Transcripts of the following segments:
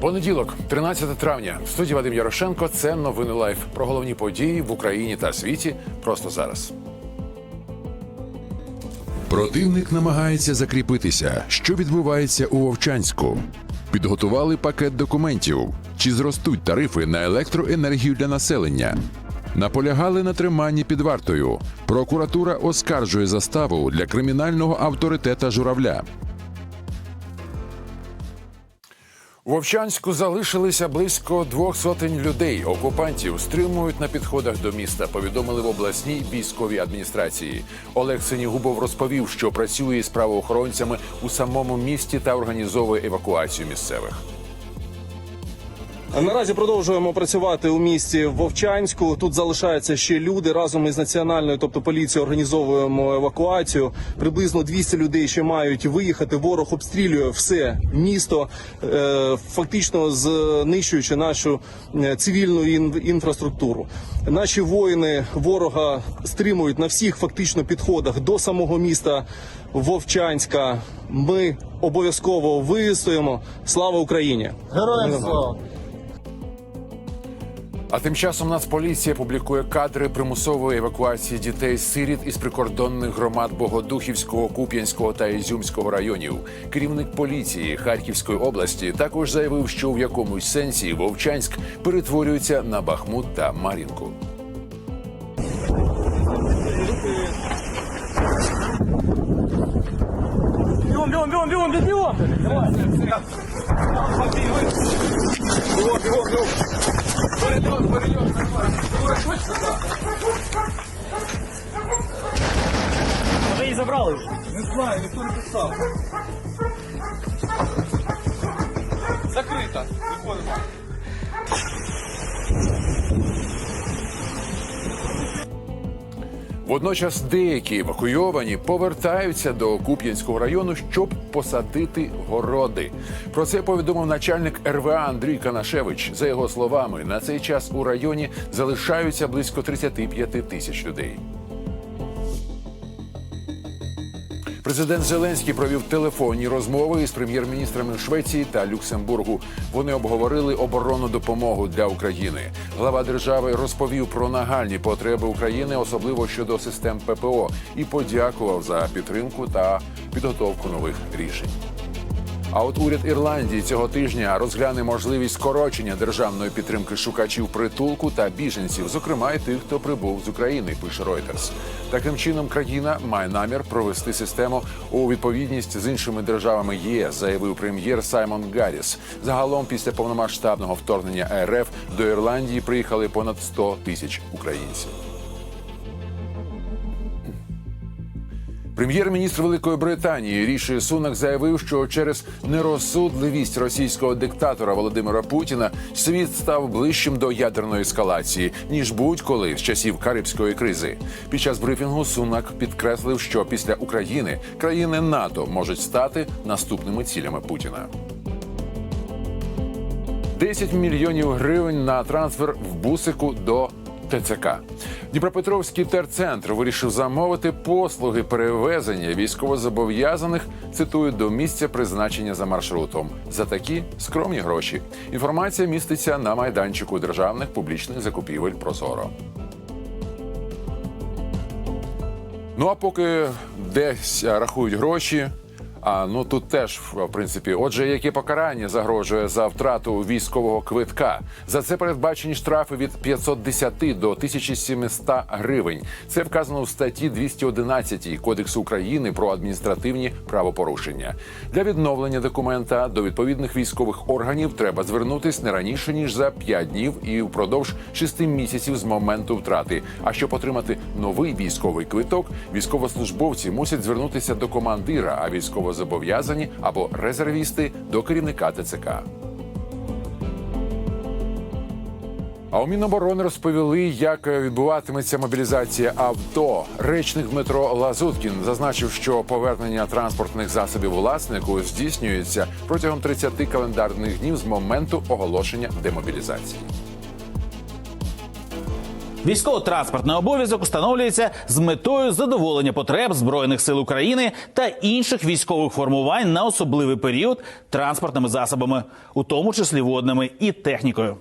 Понеділок, 13 травня, в студії Вадим Ярошенко. Це новини Лайф про головні події в Україні та світі просто зараз. Противник намагається закріпитися. Що відбувається у Вовчанську? Підготували пакет документів. Чи зростуть тарифи на електроенергію для населення? Наполягали на триманні під вартою. Прокуратура оскаржує заставу для кримінального авторитета журавля. Вовчанську залишилися близько двох сотень людей. Окупантів стримують на підходах до міста. Повідомили в обласній військовій адміністрації. Олег Синігубов розповів, що працює з правоохоронцями у самому місті та організовує евакуацію місцевих. Наразі продовжуємо працювати у місті Вовчанську. Тут залишаються ще люди. Разом із національною, тобто поліцією, організовуємо евакуацію. Приблизно 200 людей ще мають виїхати. Ворог обстрілює все місто, е, фактично знищуючи нашу е, цивільну інфраструктуру. Наші воїни ворога стримують на всіх фактично підходах до самого міста Вовчанська. Ми обов'язково вистоїмо. Слава Україні! Героям слава! А тим часом Нацполіція публікує кадри примусової евакуації дітей сиріт із прикордонних громад Богодухівського, Куп'янського та Ізюмського районів. Керівник поліції Харківської області також заявив, що в якомусь сенсі Вовчанськ перетворюється на Бахмут та Мар'їнку. Бегом, бегом, бегом, бегом, бегом, бегом! Давай. Бегом, бегом, бегом! Ви її забрали? Не знаю, ніхто не писав. Закрита. Виходимо. Водночас деякі евакуйовані повертаються до Куп'янського району, щоб посадити городи. Про це повідомив начальник РВА Андрій Канашевич. За його словами, на цей час у районі залишаються близько 35 тисяч людей. Президент Зеленський провів телефонні розмови із прем'єр-міністрами Швеції та Люксембургу. Вони обговорили оборонну допомогу для України. Глава держави розповів про нагальні потреби України, особливо щодо систем ППО, і подякував за підтримку та підготовку нових рішень. А от уряд Ірландії цього тижня розгляне можливість скорочення державної підтримки шукачів притулку та біженців, зокрема й тих, хто прибув з України. Пише Reuters. Таким чином, країна має намір провести систему у відповідність з іншими державами ЄС, заявив прем'єр Саймон Гарріс. Загалом, після повномасштабного вторгнення РФ до Ірландії приїхали понад 100 тисяч українців. Прем'єр-міністр Великої Британії Ріші Сунак заявив, що через нерозсудливість російського диктатора Володимира Путіна світ став ближчим до ядерної ескалації ніж будь-коли з часів Карибської кризи. Під час брифінгу Сунак підкреслив, що після України країни НАТО можуть стати наступними цілями Путіна. 10 мільйонів гривень на трансфер в бусику до ТЦК. Дніпропетровський терцентр вирішив замовити послуги перевезення військовозобов'язаних, цитую, до місця призначення за маршрутом. За такі скромні гроші. Інформація міститься на майданчику державних публічних закупівель Прозоро. Ну а поки десь рахують гроші. А ну тут теж в принципі, отже, яке покарання загрожує за втрату військового квитка? За це передбачені штрафи від 510 до 1700 гривень. Це вказано в статті 211 Кодексу України про адміністративні правопорушення. Для відновлення документа до відповідних військових органів треба звернутись не раніше ніж за 5 днів і впродовж 6 місяців з моменту втрати. А щоб отримати новий військовий квиток, військовослужбовці мусять звернутися до командира, а військовозобов'язані або резервісти до керівника ТЦК. А у Міноборони розповіли, як відбуватиметься мобілізація авто. Речник Дмитро Лазуткін зазначив, що повернення транспортних засобів власнику здійснюється протягом 30 календарних днів з моменту оголошення демобілізації. Військово-транспортний обов'язок установлюється з метою задоволення потреб збройних сил України та інших військових формувань на особливий період транспортними засобами, у тому числі водними і технікою.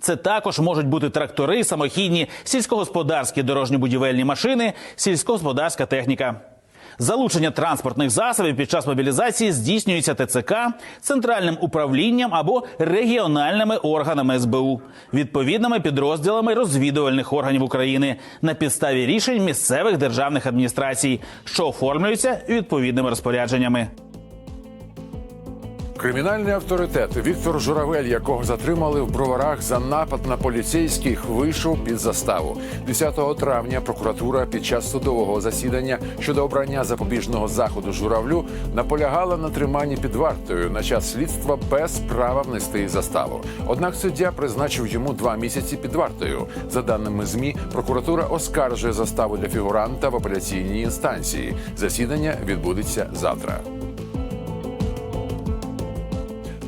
Це також можуть бути трактори, самохідні, сільськогосподарські дорожньо-будівельні машини, сільськогосподарська техніка. Залучення транспортних засобів під час мобілізації здійснюється ТЦК, центральним управлінням або регіональними органами СБУ, відповідними підрозділами розвідувальних органів України на підставі рішень місцевих державних адміністрацій, що оформлюються відповідними розпорядженнями. Кримінальний авторитет Віктор Журавель, якого затримали в броварах за напад на поліцейських, вийшов під заставу. 10 травня прокуратура під час судового засідання щодо обрання запобіжного заходу журавлю наполягала на триманні під вартою на час слідства без права внести заставу. Однак суддя призначив йому два місяці під вартою. За даними змі, прокуратура оскаржує заставу для фігуранта в апеляційній інстанції. Засідання відбудеться завтра.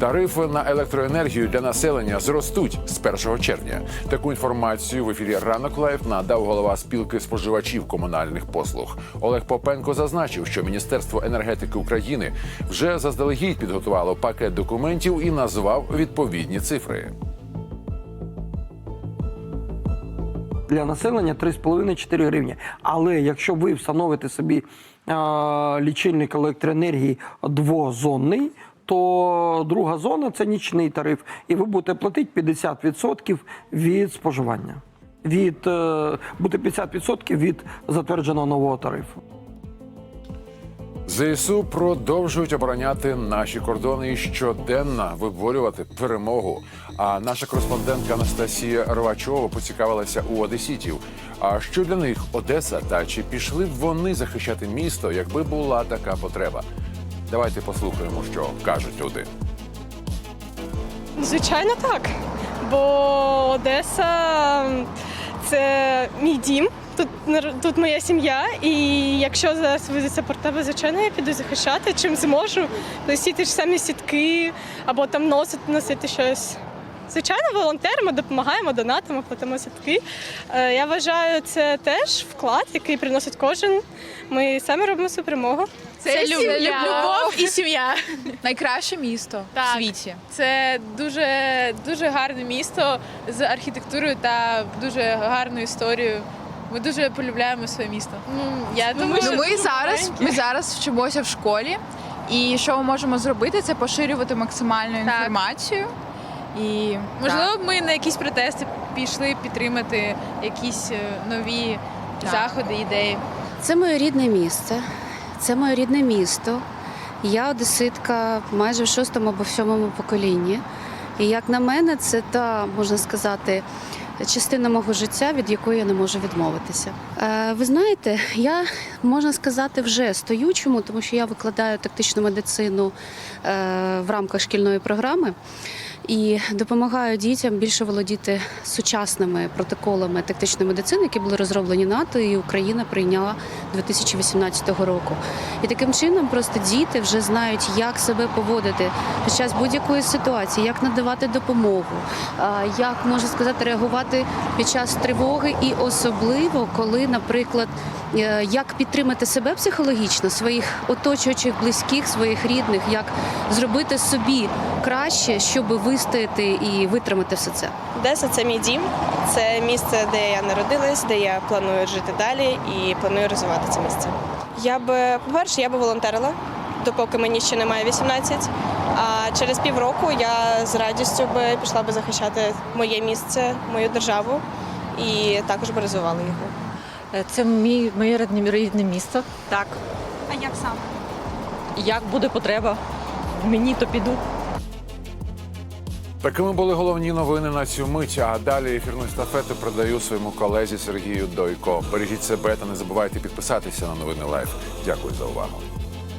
Тарифи на електроенергію для населення зростуть з 1 червня. Таку інформацію в ефірі ранок лайф надав голова спілки споживачів комунальних послуг. Олег Попенко зазначив, що Міністерство енергетики України вже заздалегідь підготувало пакет документів і назвав відповідні цифри. для населення 3,5-4 гривні. Але якщо ви встановите собі е, лічильник електроенергії двозонний, то друга зона це нічний тариф, і ви будете платити 50% від споживання. Від, е, буде 50% від затвердженого нового тарифу. ЗСУ продовжують обороняти наші кордони і щоденно виборювати перемогу. А наша кореспондентка Анастасія Рвачова поцікавилася у одеситів. А що для них Одеса та чи пішли б вони захищати місто, якби була така потреба? Давайте послухаємо, що кажуть люди. Звичайно, так. Бо Одеса це мій дім. Тут тут моя сім'я, і якщо зараз визиться потреба, звичайно, я піду захищати, чим зможу. Плести ж самі сітки або там носити, носити щось. Звичайно, волонтеримо, допомагаємо, донатимо, платимо сітки. Е, Я вважаю, це теж вклад, який приносить кожен. Ми самі робимо свою перемогу. Це, Це любов. любов. любов і сім'я. Найкраще місто Так. в світі. Це дуже дуже гарне місто з архітектурою та дуже гарною історією. Ми дуже полюбляємо своє місто. Ну я думаю, Ну, що ми зараз ми зараз вчимося в школі, і що ми можемо зробити, це поширювати максимальну Так. інформацію. І можливо, так. ми на якісь протести пішли підтримати якісь е, нові Так. заходи, ідеї. Це моє рідне місце, це моє рідне місто. Я одеситка майже в шостому або в сьомому поколінні. І як на мене, це та, можна сказати, частина мого життя, від якої я не можу відмовитися. Е, ви знаєте, я можна сказати вже стою. Чому? Тому що я викладаю тактичну медицину е, в рамках шкільної програми і допомагаю дітям більше володіти сучасними протоколами тактичної медицини, які були розроблені НАТО, і Україна прийняла 2018 року. І таким чином просто діти вже знають, як себе поводити під час будь-якої ситуації, як надавати допомогу, як можна сказати, реагувати під час тривоги, і особливо коли, наприклад. е, Як підтримати себе психологічно, своїх оточуючих близьких, своїх рідних, як зробити собі краще, щоб вистояти і витримати все це. Одеса це мій дім, це місце, де я народилась, де я планую жити далі і планую розвивати це місце. Я би, по-перше, я би волонтерила, допоки мені ще немає 18. А через півроку я з радістю би пішла би захищати моє місце, мою державу і також би розвивала його. Е, Це мій, моє рідне, рідне місто. Так. А як саме? Як буде потреба? Мені то піду. Такими були головні новини на цю мить. А далі ефірну естафету продаю своєму колезі Сергію Дойко. Бережіть себе та не забувайте підписатися на новини Лайф. Дякую за увагу.